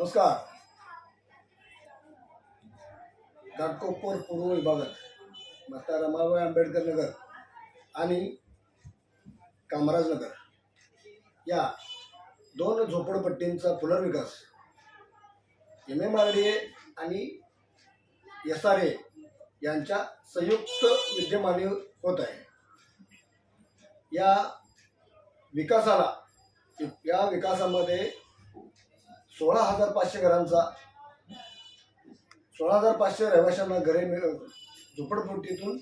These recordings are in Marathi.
नमस्कार. घाटकोपर पूर्व विभागात माता रमाबाई आंबेडकर नगर आणि कामराज नगर या दोन झोपडपट्टींचा पुनर्विकास M M R D A आणि एस आर ए यांच्या संयुक्त विद्यमाने होत आहे. या विकासाला या विकासामध्ये सोळा हजार पाचशे घरांचा सोळा हजार पाचशे रहिवाशांना घरे मिळ झोपडपट्टीतून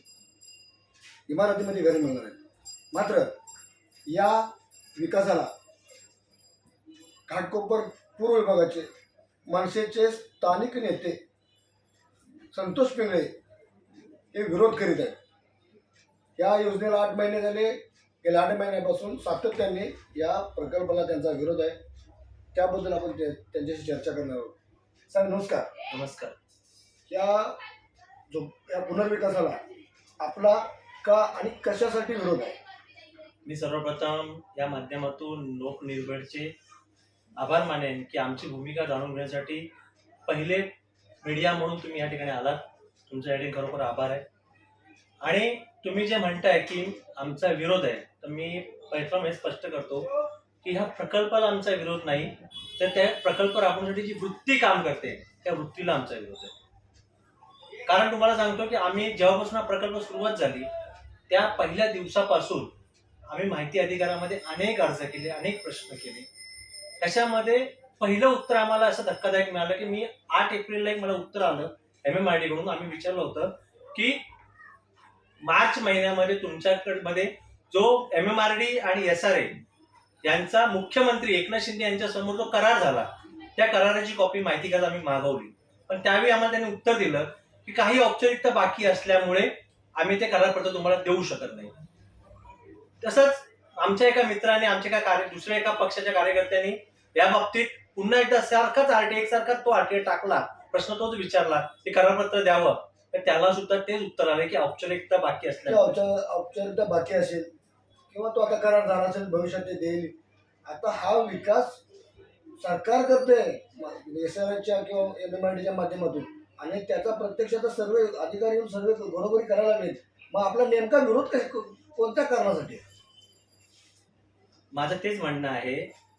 इमारतीमध्ये घरे मिळणार आहेत. मात्र या विकासाला घाटकोपर पूर्व विभागाचे मनसेचे स्थानिक नेते संतोष पिंगळे हे विरोध करीत आहेत. या योजनेला आठ महिने झाले. गेल्या आठ महिन्यापासून सातत्याने या प्रकल्पाला त्यांचा विरोध आहे. त्याबद्दल आपण ते- त्यांच्याशी चर्चा करणार आहोत. सर नमस्कार. नमस्कार. या जो या पुनर्विकासाला आपला का आणि कशासाठी विरोध आहे? मी सर्वप्रथम या माध्यमातून लोकनिर्भरचे आभार मानेन की आमची भूमिका जाणून घेण्यासाठी पहिले मीडिया म्हणून तुम्ही या ठिकाणी आलात. तुमचा या ठिकाणी खरोखर आभार आहे. आणि तुम्ही जे म्हणताय की आमचा विरोध आहे तर मी प्रथम हे स्पष्ट करतो. की ह्या प्रकल्पाला आमचा विरोध नाही तर त्या प्रकल्प राबवण्यासाठी जी वृत्ती काम करते त्या वृत्तीला आमचा विरोध आहे. कारण तुम्हाला सांगतो की आम्ही जेव्हापासून हा प्रकल्प सुरुवात झाली त्या पहिल्या दिवसापासून आम्ही माहिती अधिकारामध्ये अनेक अर्ज केले अनेक प्रश्न केले. त्याच्यामध्ये पहिलं उत्तर आम्हाला असं धक्कादायक मिळालं की मी आठ एप्रिलला एक मला उत्तर आलं एम एम आर डी कडून आम्ही विचारलं होतं की मार्च महिन्यामध्ये तुमच्याकडे जो एम एम आर डी आणि एस आर ए यांचा मुख्यमंत्री एकनाथ शिंदे यांच्या समोर जो करार झाला त्या कराराची कॉपी माहिती काल आम्ही मागवली. पण त्यावेळी आम्हाला त्यांनी उत्तर दिलं की काही औपचारिकता बाकी असल्यामुळे आम्ही ते करारपत्र तुम्हाला देऊ शकत नाही. तसंच आमच्या एका मित्राने आमच्या एका कार्य दुसऱ्या एका पक्षाच्या कार्यकर्त्यांनी या बाबतीत पुन्हा एकदा सारखाच आरटीए सारखा तो आरटीए टाकला प्रश्न तोच विचारला की करारपत्र द्यावं. तर त्याला सुद्धा तेच उत्तर आले की औपचारिकता बाकी असल्या औपचारिकता बाकी असेल. किंवा तो आता करार झाला असेल भविष्यात ते देईल. आता हा विकास सरकार करते एस आर एच्या किंवा एम एम आय डीच्या माध्यमातून. आणि त्याचा प्रत्यक्ष आता सर्वे अधिकारी येऊन सर्वे घरोघरी करायला लागलेत. मग आपला नेमका विरोध कोणत्या कारणासाठी? माझं तेच म्हणणं आहे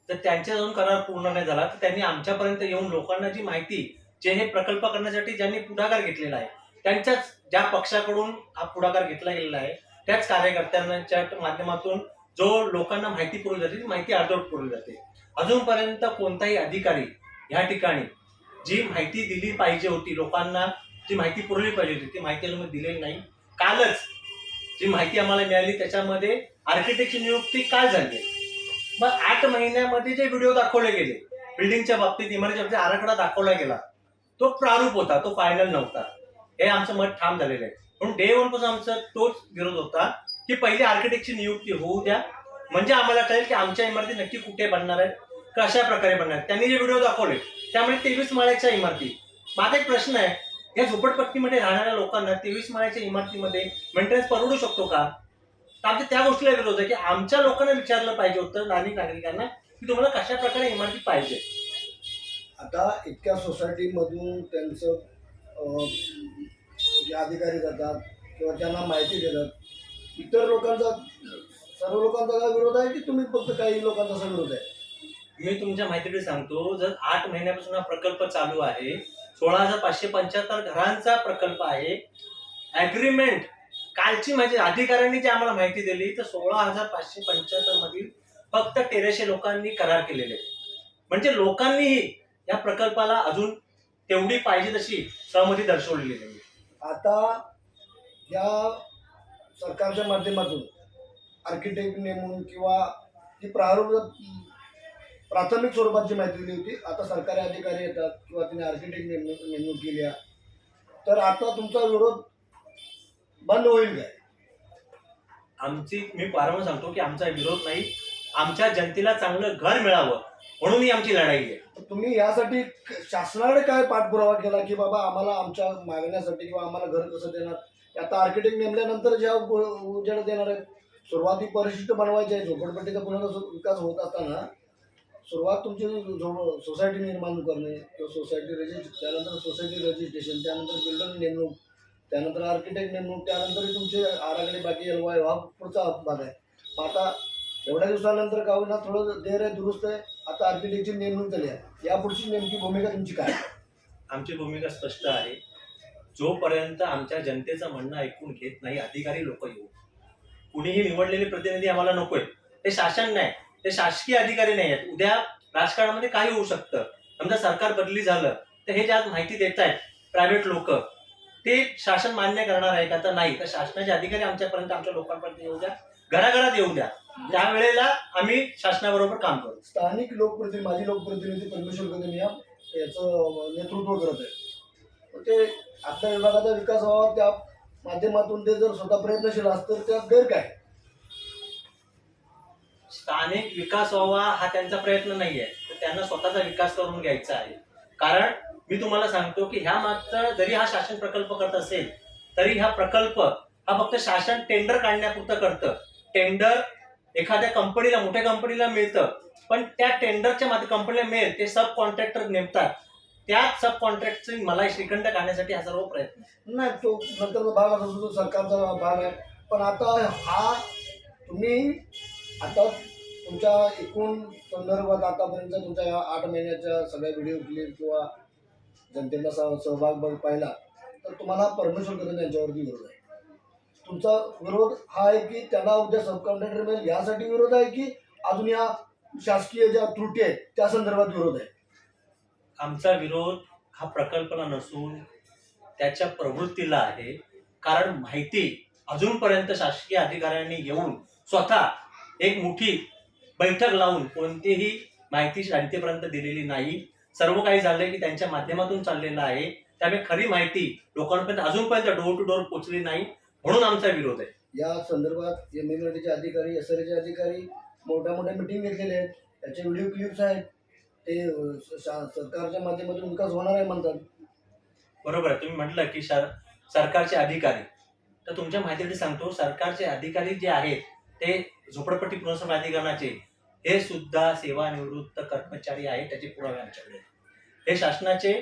तर त्यांच्या जाऊन करार पूर्ण नाही झाला तर त्यांनी आमच्यापर्यंत येऊन लोकांना जी माहिती जे हे प्रकल्प करण्यासाठी ज्यांनी पुढाकार घेतलेला आहे त्यांच्याच ज्या पक्षाकडून हा पुढाकार घेतला गेलेला आहे त्याच कार्यकर्त्यांच्या माध्यमातून जो लोकांना माहिती पुरवली जाते ती माहिती अर्धवट पुरवली जाते. अजूनपर्यंत कोणताही अधिकारी या ठिकाणी जी माहिती दिली पाहिजे होती लोकांना जी माहिती पुरवली पाहिजे होती ती माहिती अजून दिलेली नाही. कालच जी माहिती आम्हाला मिळाली त्याच्यामध्ये आर्किटेक्टची नियुक्ती काल झाली. मग आठ महिन्यामध्ये जे व्हिडिओ दाखवले गेले बिल्डिंगच्या बाबतीत इमारतीच्या बाबतीत आराखडा दाखवला गेला. तो प्रारूप होता तो फायनल नव्हता. हे आमचं मत ठाम झालेलं आहे. म्हणून डे वनपासून आमचा तोच विरोध होता की पहिले आर्किटेक्टची नियुक्ती होऊ द्या. म्हणजे आम्हाला कळेल की आमच्या इमारती नक्की कुठे बनणार आहेत कशा प्रकारे बनणार आहेत. त्यांनी जे व्हिडिओ दाखवले त्यामुळे तेवीस माळ्याच्या इमारती. माझा एक प्रश्न आहे या झोपडपट्टीमध्ये राहणाऱ्या लोकांना तेवीस माळ्याच्या इमारतीमध्ये मेंटेनन्स परवडू शकतो का? तर आमच्या त्या गोष्टीला विरोध आहे की आमच्या लोकांना विचारलं पाहिजे होतं स्थानिक नागरिकांना की तुम्हाला कशा प्रकारे इमारती पाहिजे? आता इतक्या सोसायटीमधून त्यांचं जे अधिकारी जातात किंवा त्यांना माहिती देतात इतर लोकांचा सर्व लोकांचा काय विरोध आहे की तुम्ही फक्त काही लोकांचा असा विरोध आहे? मी तुमच्या माहितीकडे सांगतो जर आठ महिन्यापासून हा प्रकल्प चालू आहे सोळा हजार पाचशे पंच्याहत्तर घरांचा प्रकल्प आहे ऍग्रीमेंट कालची माहिती अधिकाऱ्यांनी जी आम्हाला माहिती दिली तर सोळा हजार पाचशे पंच्याहत्तर मधील फक्त तेराशे लोकांनी करार केलेले म्हणजे लोकांनीही या प्रकल्पाला अजून तेवढी पाहिजे तशी सहमती दर्शवलेली नाही. आता या सरकारच्या माध्यमातून आर्किटेक्ट नेमून किंवा जी प्रारूप प्राथमिक स्वरूपाची माहिती दिली होती आता सरकारी अधिकारी येतात किंवा तिने आर्किटेक्ट नेमणूक नेमणूक केली तर आता तुमचा विरोध बंद होईल काय? आमची मी वारंवार सांगतो की आमचा विरोध नाही. आमच्या जनतेला चांगलं घर मिळावं म्हणून ही आमची लढाई आहे. तर तुम्ही यासाठी शासनाकडे काय पाठपुरावा केला की बाबा आम्हाला आमच्या मागण्यासाठी किंवा आम्हाला घर कसं देणार? आता आर्किटेक्ट नेमल्यानंतर ज्या उजेड देणार आहेत सुरुवाती परिशिष्ट बनवायचे आहे झोपडपट्टीचा पुन्हा विकास होत असताना सुरुवात तुमची सोसायटी निर्माण करणे किंवा सोसायटी रजिस्ट त्यानंतर सोसायटी रजिस्ट्रेशन त्यानंतर बिल्डर नेमणूक त्यानंतर आर्किटेक्ट नेमणूक त्यानंतर तुमचे आराखडे बाकी एल वाय हा पुढचा भाग आहे. मग आता एवढ्या दिवसानंतर का होईना थोडं देर आहे दुरुस्त आहे. आता आर्किटेक्टची नेमणूक झाली आहे. यापुढची नेमकी भूमिका तुमची काय? आमची भूमिका स्पष्ट आहे. जोपर्यंत आमच्या जनतेचं म्हणणं ऐकून घेत नाही अधिकारी लोक येऊ. कुणीही निवडलेले प्रतिनिधी आम्हाला नकोय. ते शासन नाही. ते शासकीय अधिकारी नाही आहेत. उद्या राजकारणामध्ये काही होऊ शकतं. समजा सरकार बदली झालं तर हे जे आज माहिती देत आहेत प्रायव्हेट लोक ते शासन मान्य करणार आहे का? तर नाही. तर शासनाचे अधिकारी आमच्यापर्यंत आमच्या लोकांपर्यंत येऊ द्या. घराघरात येऊ द्या. त्यावेळेला आम्ही शासनाबरोबर काम करू. स्थानिक लोकप्रतिनिधी माजी लोकप्रतिनिधी परमेश्वर कदम या याचं नेतृत्व करत आहे ते आपल्या विभागाचा विकास व्हावा त्या माध्यमातून ते जर स्वतः प्रयत्नशील असतं त्यात गैर काय? स्थानिक विकास व्हावा हा त्यांचा प्रयत्न नाहीये. तर त्यांना स्वतःचा विकास करून घ्यायचा आहे. कारण मी तुम्हाला सांगतो की ह्या मागचं जरी हा शासन प्रकल्प करत असेल तरी हा प्रकल्प हा फक्त शासन टेंडर काढण्यापुरतं करतं. टेंडर एखाद्या कंपनीला मोठ्या कंपनीला मिळतं. पण त्या टेंडरच्या माध्यम कंपनीला मिळेल ते सब कॉन्ट्रॅक्टर नेमतात. त्या सब कॉन्ट्रॅक्टची मला श्रीखंड काढण्यासाठी हा सर्व प्रयत्न नाही तो नंतरचा भाग असतो तो सरकारचा भाग आहे. पण आता हा तुम्ही आता तुमच्या एकूण संदर्भात आतापर्यंत तुमच्या या आठ महिन्याच्या सगळ्या व्हिडिओ क्लिप किंवा जनतेचा सहभाग पाहिला तर तुम्हाला परमेश्वर कदम यांच्यावरती गरज आहे? तुमचा विरोध हा आहे की त्यांना उद्या सब कॉन्ट्रॅक्टर मिळेल यासाठी विरोध आहे की अजून या शासकीय ज्या त्रुटी आहेत त्या संदर्भात विरोध आहे? आमचा विरोध हा प्रकल्पना नसून त्याच्या प्रवृत्तीला आहे. कारण माहिती अजूनपर्यंत शासकीय अधिकाऱ्यांनी येऊन स्वतः एक मोठी बैठक लावून कोणतीही माहिती जनतेपर्यंत दिलेली नाही. सर्व काही झालंय की त्यांच्या माध्यमातून चाललेलं आहे. त्यामुळे खरी माहिती लोकांपर्यंत अजूनपर्यंत डोर टू डोर पोचली नाही. म्हणून आमचा विरोध आहे. या संदर्भात एम एम अधिकारी एस आर अधिकारी मोठ्या मोठ्या मिटिंग घेतलेल्या आहेत. त्याचे व्हिडिओ क्लिप्स आहेत. ते अं, शा- सरकारच्या माध्यमातून विकास होणार आहे म्हणतात. बरोबर आहे. तुम्ही म्हटलं की शर सरकारचे अधिकारी. तर तुमच्या माहितीसाठी सांगतो सरकारचे अधिकारी जे आहेत ते झोपडपट्टी पुनर्वसन प्राधिकरणाचे हे सुद्धा सेवानिवृत्त कर्मचारी आहेत त्याचे पुरावे आमच्याकडे आहेत. हे शासनाचे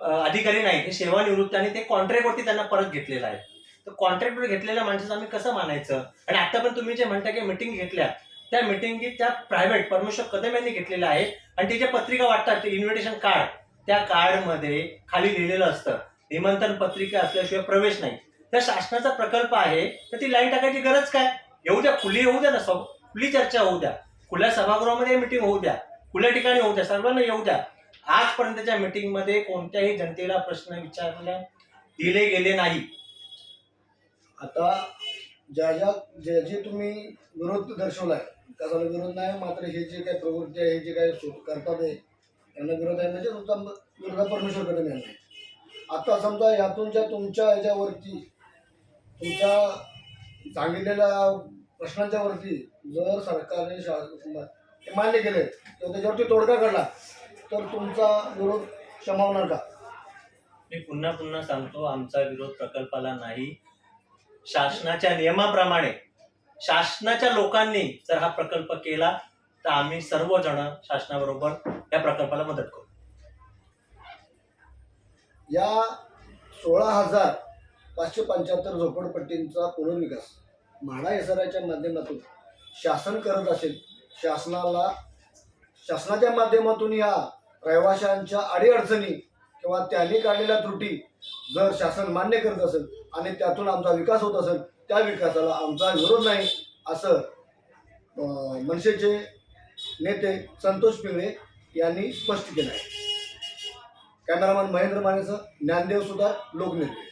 अं, अधिकारी नाही हे सेवानिवृत्त आणि ते कॉन्ट्रॅक्टवरती त्यांना परत घेतलेलं आहे. तर कॉन्ट्रॅक्टवर घेतलेल्या माणसाचं आम्ही कसं मानायचं? आणि आता पण तुम्ही जे म्हणता की मिटिंग घेतल्या त्या मिटिंगी त्या प्रायव्हेट परमेश्वर कदम यांनी घेतलेल्या आहेत. आणि ते जे पत्रिका वाटतात ते इन्व्हिटेशन कार्ड त्या कार्डमध्ये खाली लिहिलेलं असतं. निमंत्रण पत्रिका असल्याशिवाय प्रवेश नाही. तर शासनाचा प्रकल्प आहे तर ती लाईन टाकायची गरज काय? येऊ द्या खुली येऊ द्या ना सब खुली चर्चा होऊ द्या. खुल्या सभागृहामध्ये मिटिंग होऊ द्या. खुल्या ठिकाणी होऊ द्या सर्वांना येऊ द्या. आजपर्यंतच्या मिटिंगमध्ये कोणत्याही जनतेला प्रश्न विचारला दिले गेले नाही. आता ज्या ज्या जे जे तुम्ही विरोध दर्शवलाय त्याचा विरोध नाही मात्र हे जे काही प्रवृत्ती आहे हे जे काही सु- करतात आहे यांना विरोध आहे म्हणजे तुमचा विरोध परमेश्वर कदम यांना आहे. आता समजा यातूनच्या तुमच्या ह्याच्यावरती तुमच्या सांगितलेल्या प्रश्नांच्या वरती जर सरकारने शा मान्य केले तर त्याच्यावरती तोडगा काढला तर तुमचा विरोध क्षमावणार का मी पुन्हा पुन्हा सांगतो आमचा विरोध प्रकल्पाला नाही शासनाच्या नियमाप्रमाणे शासनाच्या लोकांनी जर हा प्रकल्प केला तर आम्ही सर्वजण शासनाबरोबर या प्रकल्पाला मदत करू. या सोळा हजार पाचशे पंच्याहत्तर झोपडपट्टींचा पुनर्विकास म्हाडा एसआरआयच्या माध्यमातून शासन करत असेल शासनाला शासनाच्या माध्यमातून या रहिवाशांच्या अडीअडचणी किंवा त्यांनी काढलेल्या त्रुटी जर शासन मान्य करत असेल आणि त्यातून आमचा विकास होत असेल त्या विकासाला आमचा विरोध नाही असं मनसेचे नेते संतोष पिंगळे यांनी स्पष्ट केलं आहे. कॅमेरामॅन महेंद्र मानेसह ज्ञानदेव सुद्धा लोकनेते.